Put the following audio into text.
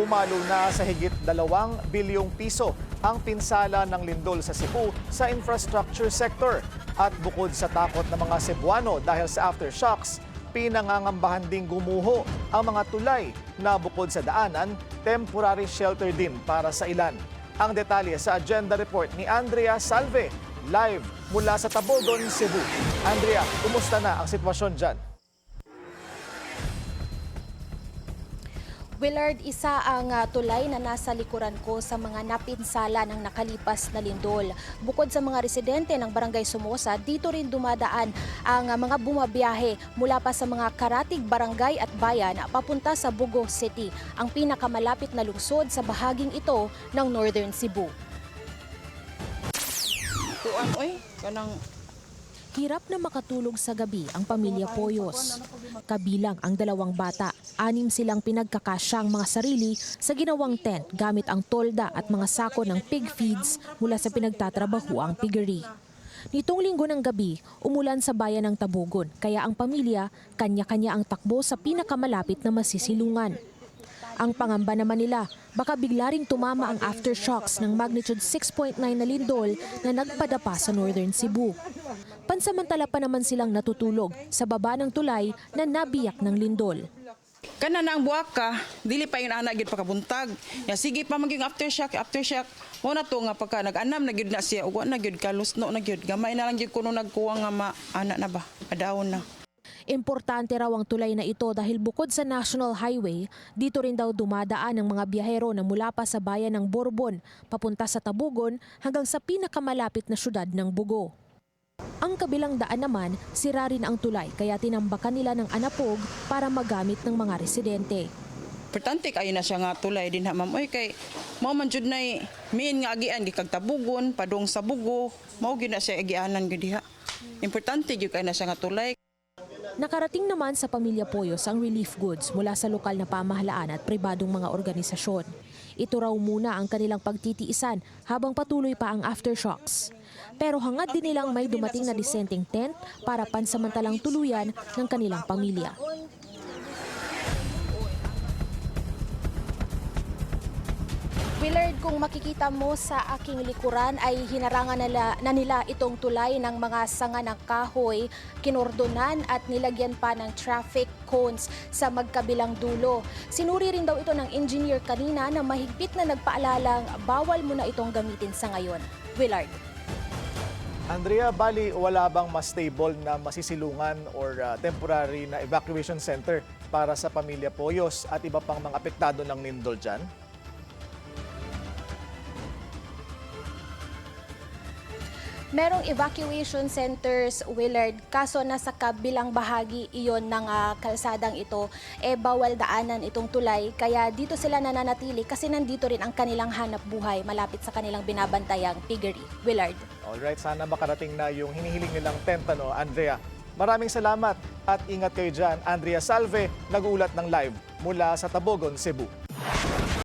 Umalo na sa higit 2 bilyong piso ang pinsala ng lindol sa Cebu sa infrastructure sector. At bukod sa takot ng mga Cebuano dahil sa aftershocks, pinangangambahan ding gumuho ang mga tulay na bukod sa daanan, temporary shelter din para sa ilan. Ang detalye sa agenda report ni Andrea Salve, live mula sa Tabogon, Cebu. Andrea, kumusta na ang sitwasyon dyan? Willard, isa ang ah, tulay na nasa likuran ko sa mga napinsala ng nakalipas na lindol. Bukod sa mga residente ng Barangay Somoza, dito rin dumadaan ang ah, mga bumabiyahe mula pa sa mga karatig barangay at bayan papunta sa Bugo City, ang pinakamalapit na lungsod sa bahaging ito ng Northern Cebu. Tuan, oy, kanang Hirap na makatulog sa gabi ang pamilya Poyos. Kabilang ang dalawang bata, anim silang pinagkakasyang mga sarili sa ginawang tent gamit ang tolda at mga sako ng pig feeds mula sa pinagtatrabaho ang piggery. Nitong linggo ng gabi, umulan sa bayan ng Tabugon kaya ang pamilya kanya-kanya ang takbo sa pinakamalapit na masisilungan. Ang pangamba naman nila, baka bigla ring tumama ang aftershocks ng magnitude 6.9 na lindol na nagpadapa sa Northern Cebu. Pansamantala pa naman silang natutulog sa baba ng tulay na nabiyak ng lindol. kana na ang buwak ka, dili pa yung anak gid pakabuntag. Ya sige pa maging aftershock, aftershock. Mo na to nga pagka nag-anam na gyud na siya, ugwa na gyud ka lusno na gyud. Gamay na lang gyud kuno nagkuha nga ma anak na ba, adawon na. Importante raw ang tulay na ito dahil bukod sa National Highway, dito rin daw dumadaan ang mga biyahero na mula pa sa bayan ng Borbon, papunta sa Tabugon hanggang sa pinakamalapit na syudad ng Bugo. Ang kabilang daan naman, sira rin ang tulay kaya tinambakan nila ng anapog para magamit ng mga residente. Importante kayo na siya nga tulay din ha ma'am. Oy kay mao man jud nay miin nga agian gi kag tabugon padong sa bugo. Mao gyud na siya agianan gyud diha. Importante gyud kay na siya nga tulay. Nakarating naman sa pamilya Poyos ang relief goods mula sa lokal na pamahalaan at pribadong mga organisasyon. Ito raw muna ang kanilang pagtitiisan habang patuloy pa ang aftershocks. Pero hangad din nilang may dumating na dissenting tent para pansamantalang tuluyan ng kanilang pamilya. Willard, kung makikita mo sa aking likuran ay hinarangan nila, na nila itong tulay ng mga sanga ng kahoy, kinordonan at nilagyan pa ng traffic cones sa magkabilang dulo. Sinuri rin daw ito ng engineer kanina na mahigpit na nagpaalalang bawal mo na itong gamitin sa ngayon. Willard. Andrea, bali wala bang mas stable na masisilungan or uh, temporary na evacuation center para sa pamilya Poyos at iba pang mga apektado ng lindol dyan? Merong evacuation centers, Willard, kaso nasa kabilang bahagi iyon ng ah, kalsadang ito, eh bawal daanan itong tulay, kaya dito sila nananatili kasi nandito rin ang kanilang hanap buhay malapit sa kanilang binabantayang piggery. Willard. Alright, sana makarating na yung hinihiling nilang tent, ano, Andrea. Maraming salamat at ingat kayo dyan. Andrea Salve, nag-uulat ng live mula sa Tabogon, Cebu.